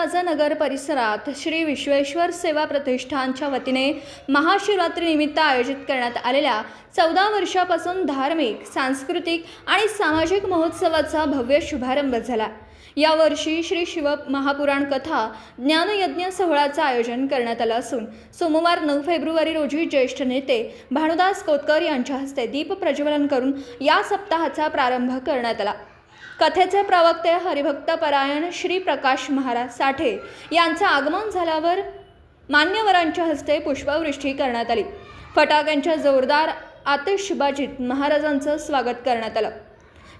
महाराजानगर परिसरात श्री विश्वेश्वर सेवा प्रतिष्ठानच्या वतीने महाशिवरात्रीनिमित्त आयोजित करण्यात आलेल्या चौदा वर्षापासून धार्मिक सांस्कृतिक आणि सामाजिक महोत्सवाचा भव्य शुभारंभ झाला. यावर्षी श्री शिव महापुराण कथा ज्ञानयज्ञ सोहळ्याचं आयोजन करण्यात आलं असून सोमवार नऊ फेब्रुवारी रोजी ज्येष्ठ नेते भानुदास कोतकर यांच्या हस्ते दीप प्रज्वलन करून या सप्ताहाचा प्रारंभ करण्यात आला. कथेचे प्रवक्ते हरिभक्त परायण श्री प्रकाश महाराज साठे यांचं आगमन झाल्यावर मान्यवरांच्या हस्ते पुष्पवृष्टी करण्यात आली. फटाक्यांच्या जोरदार आतिषबाजीत महाराजांचं स्वागत करण्यात आलं.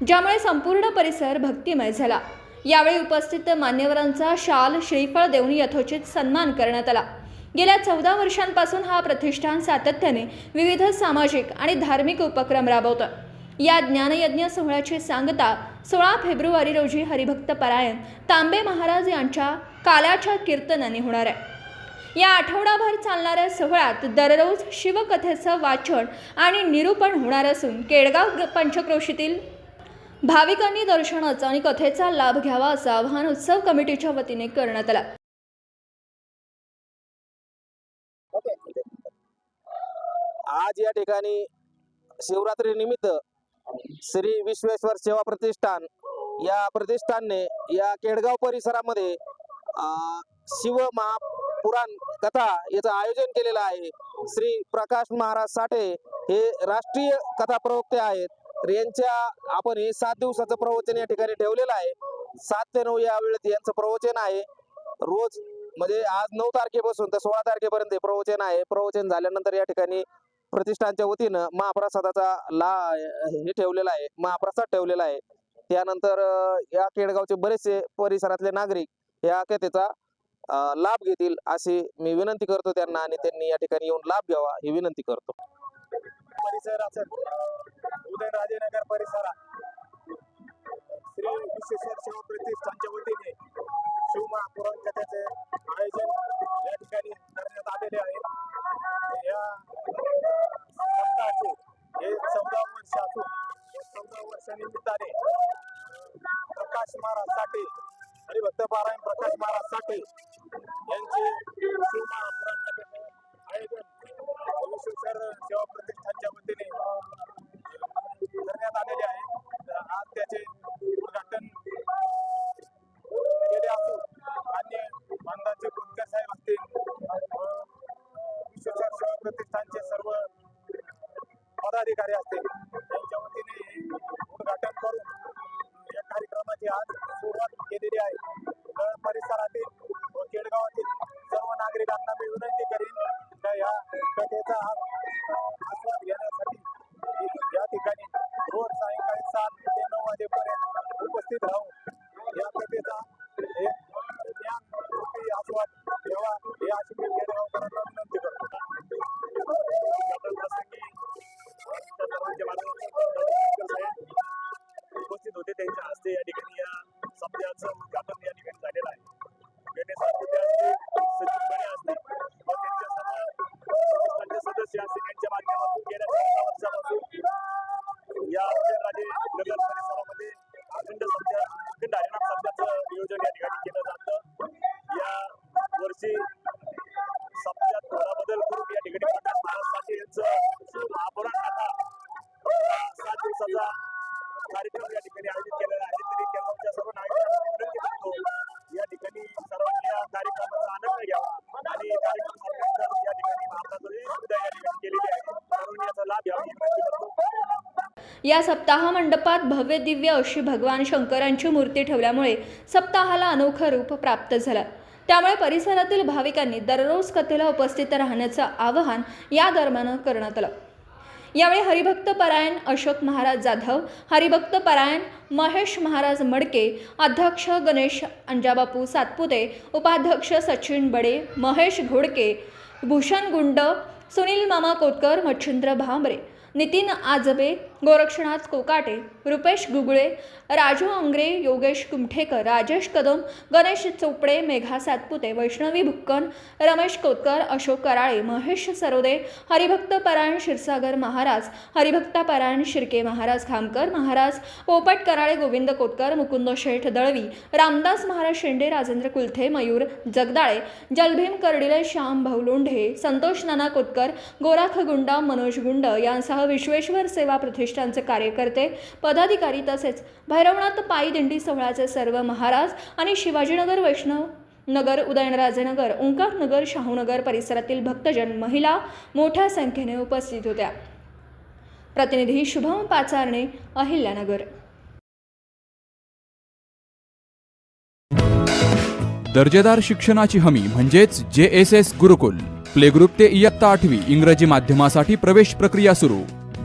ज्यामुळे संपूर्ण परिसर भक्तिमय झाला. यावेळी उपस्थित मान्यवरांचा शाल श्रीफळ देऊन यथोचित सन्मान करण्यात आला. गेल्या चौदा वर्षांपासून हा प्रतिष्ठान सातत्याने विविध सामाजिक आणि धार्मिक उपक्रम राबवतं या ज्ञानयज्ञ सोहळ्याची सांगता सोळा फेब्रुवारी रोजी हरिभक्त परायण तांबे महाराज यांच्या काल्याच्या कीर्तनाने होणार आहे. या आठवडाभर चालणाऱ्या सोहळ्यात दररोज शिवकथेचं वाचन आणि निरूपण होणार असून केडगाव पंचक्रोशीतील भाविकांनी दर्शनाचा आणि कथेचा लाभ घ्यावा असं आवाहन उत्सव कमिटीच्या वतीने करण्यात आलं. आज या ठिकाणी शिवरात्री निमित्त श्री विश्वेश्वर सेवा प्रतिष्ठान या प्रतिष्ठानने या केडगाव परिसरामध्ये शिव महापुराण कथा याचं आयोजन केलेलं आहे. श्री प्रकाश महाराज साठे हे राष्ट्रीय कथा प्रवक्ते आहेत. तर यांच्या आपण हे सात दिवसाचं प्रवचन या ठिकाणी ठेवलेलं आहे. सात ते नऊ या वेळेत यांचं प्रवचन आहे. रोज म्हणजे आज नऊ तारखेपासून तर सोळा तारखेपर्यंत हे प्रवचन आहे. प्रवचन झाल्यानंतर या ठिकाणी प्रतिष्ठानच्या वतीनं महाप्रसादाचा ला हे ठेवलेला आहे महाप्रसाद ठेवलेला आहे. त्यानंतर या केडगावचे बरेचसे परिसरातले नागरिक या कथेचा लाभ घेतील अशी मी विनंती करतो त्यांना आणि त्यांनी या ठिकाणी येऊन लाभ घ्यावा ही विनंती करतो. परिसर असेल उदयनराजेनगर परिसरात श्री विश्वेश्वर सेवा प्रतिष्ठानच्या वतीने चौदा प्रकाश महाराज साठे हरिभक्त पारायण प्रकाश महाराज साठे यांचे आयोजन. सेवा प्रतिष्ठानच्या वतीने आयोजन या ठिकाणी केलं जातं. या वर्षी सप्त्यात थोडा बदल करून या ठिकाणी प्रकाश महाराज साठे यांचं महापुराण कथा सात दिवसाचा कार्यक्रम या ठिकाणी आयोजित केलेला आहे. तरी केरळच्या सर्व नागरिकांना विनंती करतो या ठिकाणी सर्वांनी या कार्यक्रमाचा आनंद घ्यावा. आणि कार्यक्रम झाल्यानंतर या ठिकाणी महाप्रसादाची सुविधा या ठिकाणी केलेली आहे. सर्वांनी याचा लाभ घ्यावा विनंती करतो. या सप्ताह मंडपात भव्य दिव्य अशी भगवान शंकरांची मूर्ती ठेवल्यामुळे सप्ताहाला अनोखं रूप प्राप्त झालं. त्यामुळे परिसरातील भाविकांनी दररोज कथेला उपस्थित राहण्याचं आवाहन या दरम्यान करण्यात आलं. यावेळी हरिभक्त परायण अशोक महाराज जाधव हरिभक्त परायण महेश महाराज मडके अध्यक्ष गणेश अंजाबापू सातपुते उपाध्यक्ष सचिन बडे महेश घोडके भूषण गुंड सुनील मामा कोतकर मच्छिंद्र भांबरे नितीन आजबे गोरक्षनाथ कोकाटे रुपेश गुगळे राजू अंग्रे योगेश कुमठेकर राजेश कदम गणेश चोपडे मेघा सातपुते वैष्णवी भुक्कन रमेश कोतकर अशोक कराळे महेश सरोदे हरिभक्त परायण क्षीरसागर महाराज हरिभक्त परायण शिर्के महाराज खामकर महाराज पोपट कराळे गोविंद कोतकर मुकुंद शेठ दळवी रामदास महाराज शेंडे राजेंद्र कुलथे मयूर जगदाळे जलभीम कर्डिले श्याम भाऊ लोंढे संतोष नाना कोतकर गोराख गुंडा मनोज गुंड यांसह विश्वेश्वर सेवा प्रतिष्ठानचे कार्यकर्ते पदाधिकारी तसेच भैरवनाथ पायी दिंडी सोहळ्याचे सर्व महाराज आणि शिवाजीनगर वैष्णव नगर उदयनराजेनगर ओंकारनगर शाहूनगर परिसरातील भक्तजन महिला मोठ्या संख्येने उपस्थित होत्या. प्रतिनिधी शुभम पाचारणे अहिल्यानगर. दर्जेदार शिक्षणाची हमी म्हणजेच J S S Gurukul. Play group ते इयत्ता आठवी इंग्रजी माध्यमासाठी प्रवेश प्रक्रिया सुरू.